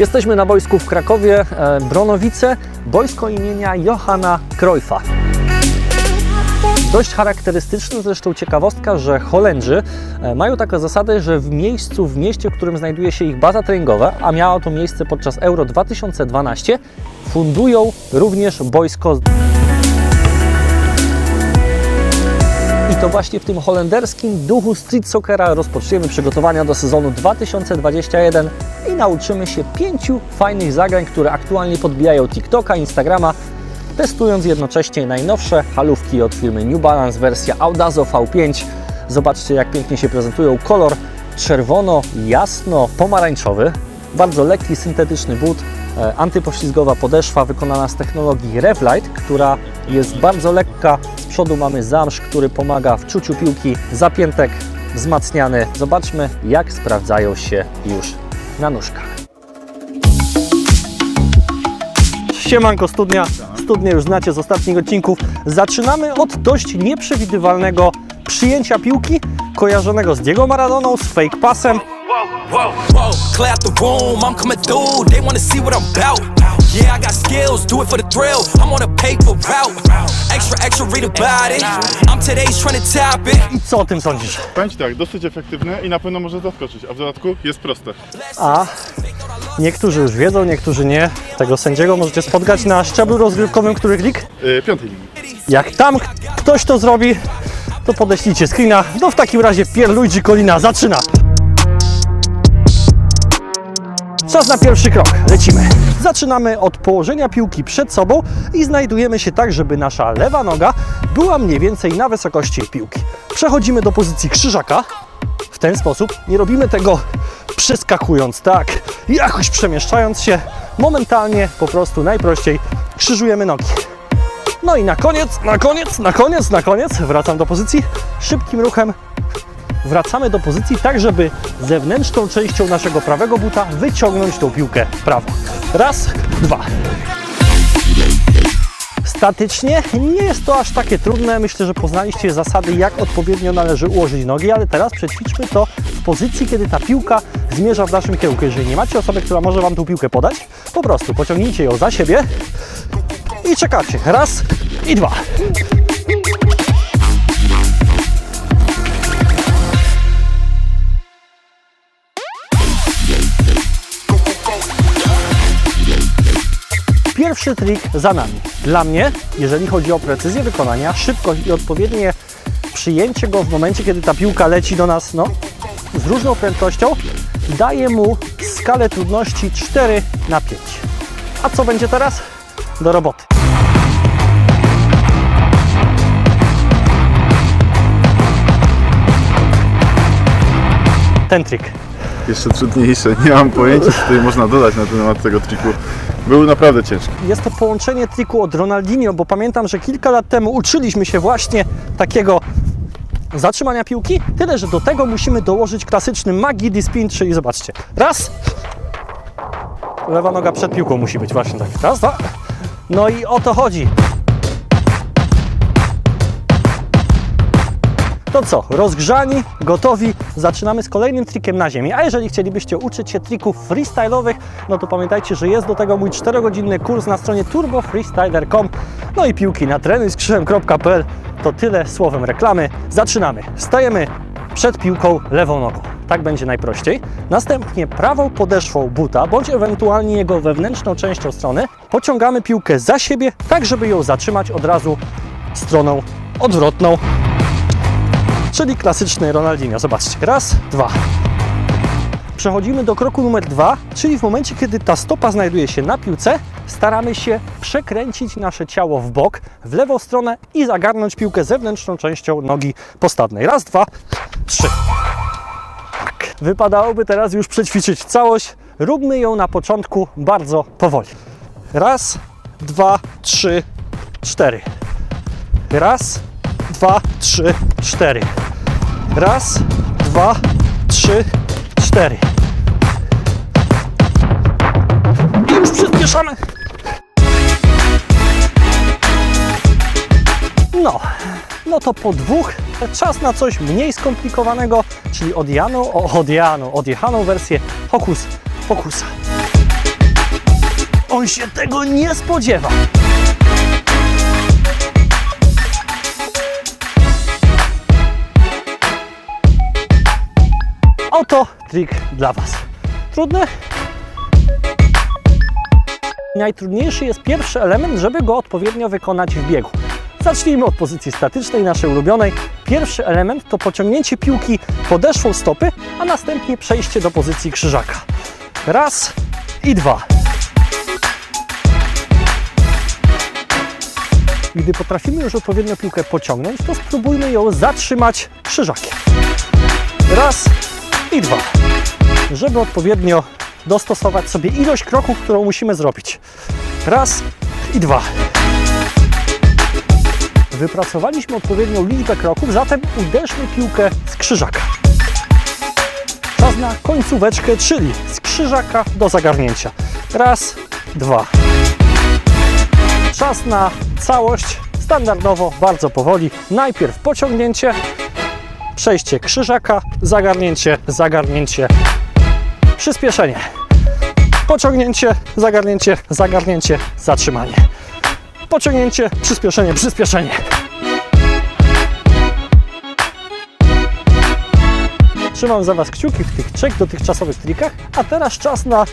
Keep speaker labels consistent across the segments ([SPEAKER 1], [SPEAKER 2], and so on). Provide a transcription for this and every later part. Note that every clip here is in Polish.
[SPEAKER 1] Jesteśmy na boisku w Krakowie, e, Bronowice, boisko imienia Johana Cruyffa. Dość charakterystyczna zresztą ciekawostka, że Holendrzy e, mają taką zasadę, że w miejscu, w mieście, w którym znajduje się ich baza treningowa, a miało to miejsce podczas Euro 2012, fundują również boisko. To właśnie w tym holenderskim duchu street soccera rozpoczniemy przygotowania do sezonu 2021 i nauczymy się pięciu fajnych zagrań, które aktualnie podbijają TikToka, Instagrama, testując jednocześnie najnowsze halówki od firmy New Balance, wersja Audazo V5. Zobaczcie jak pięknie się prezentują. Kolor czerwono, jasno, pomarańczowy. Bardzo lekki, syntetyczny but, e, antypoślizgowa podeszwa wykonana z technologii Revlite, która jest bardzo lekka. Przodu mamy zamsz, który pomaga w czuciu piłki, zapiętek wzmacniany. Zobaczmy jak sprawdzają się już na nóżkach. Siemanko Studnia. Studnię już znacie z ostatnich odcinków. Zaczynamy od dość nieprzewidywalnego przyjęcia piłki, kojarzonego z Diego Maradoną, z fake passem.
[SPEAKER 2] I'm on a paper route. Extra, extra, read about it. I'm today's trying to top it.
[SPEAKER 1] I co o tym sądzisz?
[SPEAKER 3] Powiem Ci tak, dosyć efektywne i na pewno może zaskoczyć, a w dodatku jest proste.
[SPEAKER 1] A niektórzy już wiedzą, niektórzy nie. Tego sędziego możecie spotkać na szczeblu rozgrywkowym których lig.
[SPEAKER 3] Yy, piątej linii.
[SPEAKER 1] Jak tam k- ktoś to zrobi, to podeślijcie screena. No w takim razie Pierluigi Colina zaczyna. Czas na pierwszy krok. Lecimy. Zaczynamy od położenia piłki przed sobą i znajdujemy się tak, żeby nasza lewa noga była mniej więcej na wysokości piłki. Przechodzimy do pozycji krzyżaka. W ten sposób nie robimy tego przeskakując, tak, jakoś przemieszczając się. Momentalnie, po prostu najprościej krzyżujemy nogi. No i na koniec, na koniec, na koniec, na koniec wracam do pozycji. Szybkim ruchem wracamy do pozycji tak, żeby zewnętrzną częścią naszego prawego buta wyciągnąć tą piłkę prawą. Raz, dwa. Statycznie nie jest to aż takie trudne. Myślę, że poznaliście zasady, jak odpowiednio należy ułożyć nogi, ale teraz przećwiczmy to w pozycji, kiedy ta piłka zmierza w naszym kierunku. Jeżeli nie macie osoby, która może Wam tą piłkę podać, po prostu pociągnijcie ją za siebie i czekacie. Raz i dwa. Pierwszy trik za nami. Dla mnie, jeżeli chodzi o precyzję wykonania, szybkość i odpowiednie przyjęcie go w momencie, kiedy ta piłka leci do nas no, z różną prędkością, daje mu skalę trudności 4 na 5. A co będzie teraz? Do roboty. Ten trik.
[SPEAKER 3] Jeszcze trudniejsze, nie mam pojęcia, co tutaj można dodać na temat tego triku. Był naprawdę ciężki.
[SPEAKER 1] Jest to połączenie triku od Ronaldinho, bo pamiętam, że kilka lat temu uczyliśmy się właśnie takiego zatrzymania piłki, tyle że do tego musimy dołożyć klasyczny Magidi spin, czyli zobaczcie, raz, lewa noga przed piłką musi być właśnie tak, raz, dwa, no i o to chodzi. To co, rozgrzani, gotowi, zaczynamy z kolejnym trikiem na ziemi. A jeżeli chcielibyście uczyć się trików freestyle'owych, no to pamiętajcie, że jest do tego mój 4-godzinny kurs na stronie turbofreestyler.com. No i piłki na trenujskrzyżem.pl. To tyle słowem reklamy. Zaczynamy. Stajemy przed piłką lewą nogą. Tak będzie najprościej. Następnie prawą podeszwą buta, bądź ewentualnie jego wewnętrzną częścią strony, pociągamy piłkę za siebie, tak żeby ją zatrzymać od razu stroną odwrotną czyli klasyczny Ronaldinho. Zobaczcie, raz, dwa. Przechodzimy do kroku numer dwa, czyli w momencie, kiedy ta stopa znajduje się na piłce, staramy się przekręcić nasze ciało w bok, w lewą stronę i zagarnąć piłkę zewnętrzną częścią nogi postawnej. Raz, dwa, trzy. Tak. Wypadałoby teraz już przećwiczyć całość. Róbmy ją na początku bardzo powoli. Raz, dwa, trzy, cztery. Raz, dwa, trzy, cztery. Raz, dwa, trzy, cztery. I już przyspieszamy. No, no to po dwóch czas na coś mniej skomplikowanego, czyli odjaną, o, odjaną, odjechaną wersję Hokus Pokusa. on się tego nie spodziewa. Oto trik dla Was. Trudny? Najtrudniejszy jest pierwszy element, żeby go odpowiednio wykonać w biegu. Zacznijmy od pozycji statycznej, naszej ulubionej. Pierwszy element to pociągnięcie piłki podeszwą stopy, a następnie przejście do pozycji krzyżaka. Raz i dwa. Gdy potrafimy już odpowiednio piłkę pociągnąć, to spróbujmy ją zatrzymać krzyżakiem. Raz i dwa. Żeby odpowiednio dostosować sobie ilość kroków, którą musimy zrobić. Raz i dwa. Wypracowaliśmy odpowiednią liczbę kroków, zatem uderzmy piłkę z krzyżaka. Czas na końcóweczkę, czyli z krzyżaka do zagarnięcia. Raz, dwa. Czas na całość, standardowo, bardzo powoli. Najpierw pociągnięcie, przejście krzyżaka, zagarnięcie, zagarnięcie, przyspieszenie. Pociągnięcie, zagarnięcie, zagarnięcie, zatrzymanie. Pociągnięcie, przyspieszenie, przyspieszenie. Trzymam za Was kciuki w tych trzech dotychczasowych trikach, a teraz czas na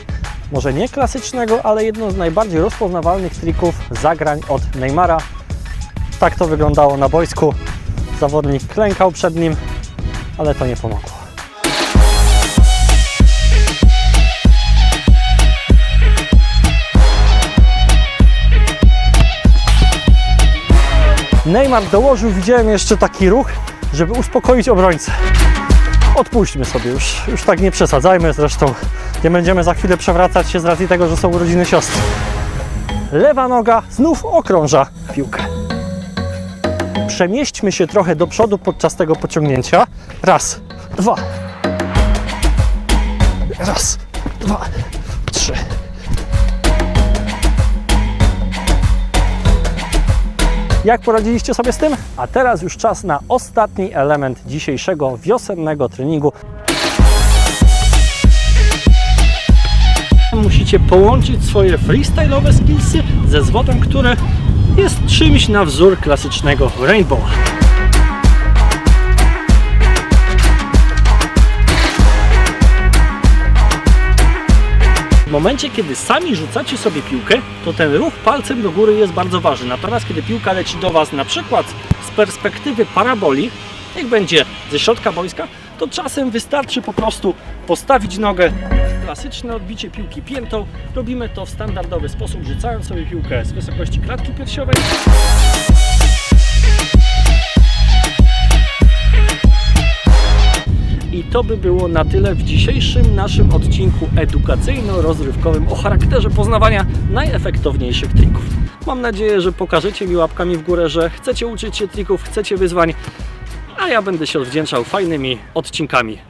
[SPEAKER 1] może nie klasycznego, ale jedno z najbardziej rozpoznawalnych trików zagrań od Neymara. Tak to wyglądało na boisku. Zawodnik klękał przed nim, ale to nie pomogło. Neymar dołożył, widziałem jeszcze taki ruch, żeby uspokoić obrońcę. Odpuśćmy sobie już, już tak nie przesadzajmy, zresztą nie będziemy za chwilę przewracać się z racji tego, że są urodziny siostry. Lewa noga znów okrąża piłkę. Przemieśćmy się trochę do przodu podczas tego pociągnięcia. Raz, dwa. Raz, dwa, trzy. Jak poradziliście sobie z tym? A teraz już czas na ostatni element dzisiejszego wiosennego treningu. Musicie połączyć swoje freestyle'owe skillsy ze zwodem, które jest czymś na wzór klasycznego rainbow. W momencie, kiedy sami rzucacie sobie piłkę, to ten ruch palcem do góry jest bardzo ważny. Natomiast kiedy piłka leci do Was na przykład z perspektywy paraboli, jak będzie ze środka boiska, to czasem wystarczy po prostu postawić nogę. Klasyczne odbicie piłki piętą. Robimy to w standardowy sposób, rzucając sobie piłkę z wysokości klatki piersiowej. I to by było na tyle w dzisiejszym naszym odcinku edukacyjno-rozrywkowym o charakterze poznawania najefektowniejszych trików. Mam nadzieję, że pokażecie mi łapkami w górę, że chcecie uczyć się trików, chcecie wyzwań, a ja będę się odwdzięczał fajnymi odcinkami